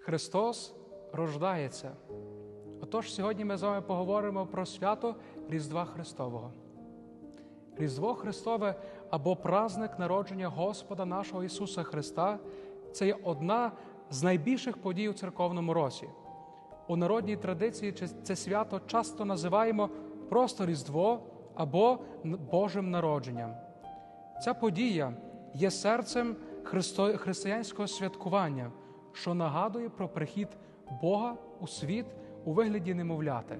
Христос рождається. Отож, сьогодні ми з вами поговоримо про свято Різдва Христового. Різдво Христове або праздник народження Господа нашого Ісуса Христа це є одна з найбільших подій у церковному році. У народній традиції це свято часто називаємо просто Різдво або Божим народженням. Ця подія є серцем християнського святкування, що нагадує про прихід Бога у світ у вигляді немовляти.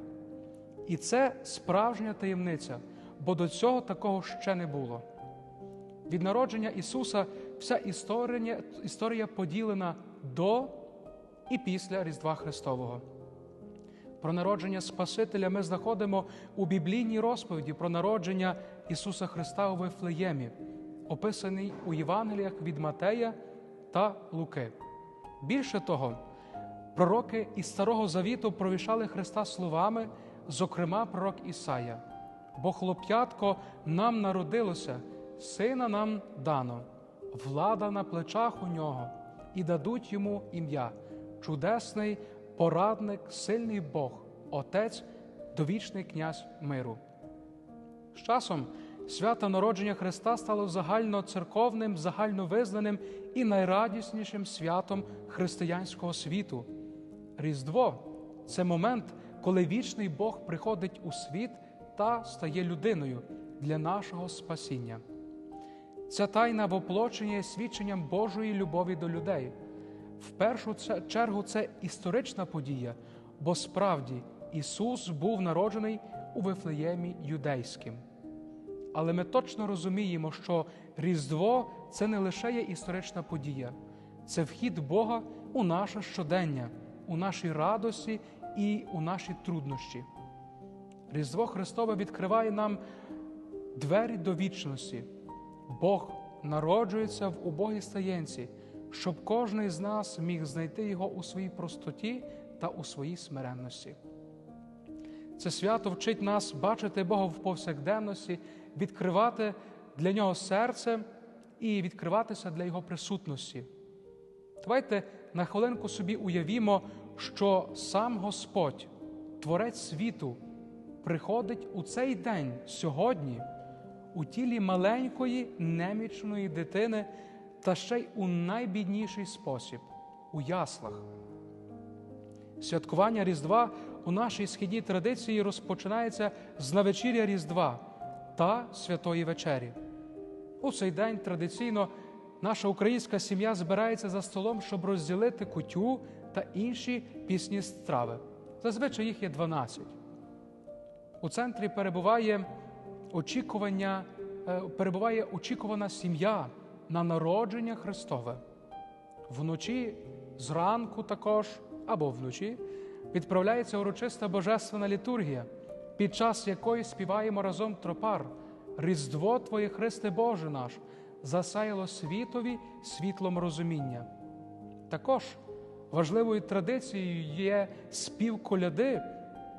І це справжня таємниця, бо до цього такого ще не було. Від народження Ісуса вся історія, історія поділена до і після Різдва Христового. Про народження Спасителя ми знаходимо у біблійній розповіді про народження Ісуса Христа у Вифлеємі, описаний у Євангеліях від Матея та Луки. Більше того, пророки із Старого Завіту провішали Христа словами, зокрема, пророк Ісая. Бо хлоп'ятко нам народилося, сина нам дано, влада на плечах у нього, і дадуть йому ім'я, чудесний порадник, сильний Бог, Отець, довічний князь миру. З часом свято народження Христа стало загальноцерковним, загальновизнаним і найрадіснішим святом християнського світу. Різдво це момент, коли вічний Бог приходить у світ та стає людиною для нашого спасіння. Ця тайна воплочення є свідченням Божої любові до людей. В першу чергу це історична подія, бо справді Ісус був народжений у Вифлеємі юдейським. Але ми точно розуміємо, що Різдво це не лише є історична подія, це вхід Бога у наше щодення, у наші радості і у наші труднощі. Різдво Христове відкриває нам двері до вічності. Бог народжується в убогій стаєнці, щоб кожен з нас міг знайти Його у своїй простоті та у своїй смиренності. Це свято вчить нас бачити Бога в повсякденності, відкривати для Нього серце і відкриватися для Його присутності. Давайте на хвилинку собі уявімо, що сам Господь, Творець світу, приходить у цей день сьогодні у тілі маленької немічної дитини та ще й у найбідніший спосіб у яслах. Святкування Різдва у нашій східній традиції розпочинається з навечіря Різдва та Святої Вечері. У цей день традиційно наша українська сім'я збирається за столом, щоб розділити кутю та інші пісні страви. Зазвичай їх є 12. У центрі перебуває очікування, е, перебуває очікувана сім'я на народження Христове. Вночі, зранку також або вночі відправляється урочиста божественна літургія, під час якої співаємо разом тропар, Різдво Твоє Христе Боже наш, засаяло світові світлом розуміння. Також важливою традицією є спів коляди,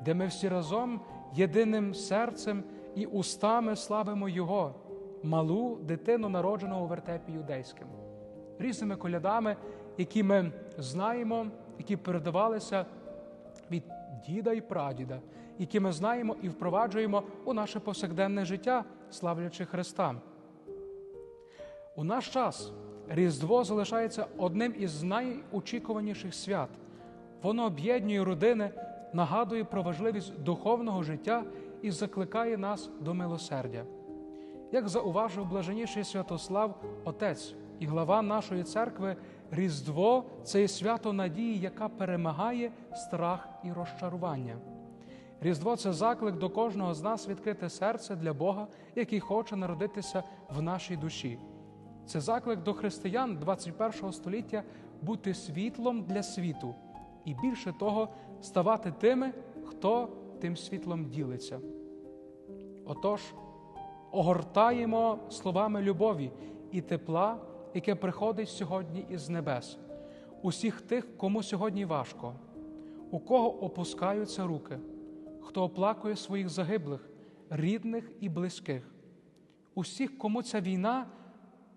де ми всі разом єдиним серцем і устами славимо Його, малу дитину, народженого у вертепі юдейським, різними колядами, які ми знаємо, які передавалися від діда і прадіда, які ми знаємо і впроваджуємо у наше повсякденне життя, славлячи Христа. У наш час Різдво залишається одним із найочікуваніших свят. Воно об'єднує родини, нагадує про важливість духовного життя і закликає нас до милосердя. Як зауважив блаженніший Святослав, Отець і глава нашої церкви, Різдво це є свято надії, яка перемагає страх і розчарування. Різдво це заклик до кожного з нас відкрити серце для Бога, який хоче народитися в нашій душі. Це заклик до християн 21 століття бути світлом для світу і більше того, ставати тими, хто тим світлом ділиться. Отож, огортаємо словами любові і тепла, яке приходить сьогодні із небес, усіх тих, кому сьогодні важко, у кого опускаються руки, хто оплакує своїх загиблих, рідних і близьких, усіх, кому ця війна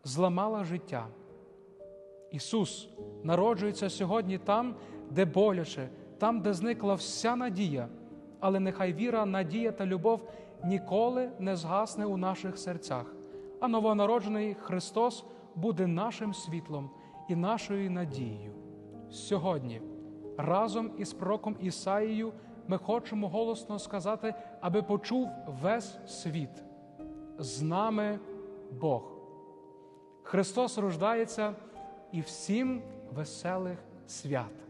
зламала життя. Ісус народжується сьогодні там, де боляче, там, де зникла вся надія, але нехай віра, надія та любов ніколи не згасне у наших серцях, а новонароджений Христос буде нашим світлом і нашою надією. Сьогодні, разом із пророком Ісаїю ми хочемо голосно сказати, аби почув весь світ. З нами Бог. Христос рождається і всім веселих свят.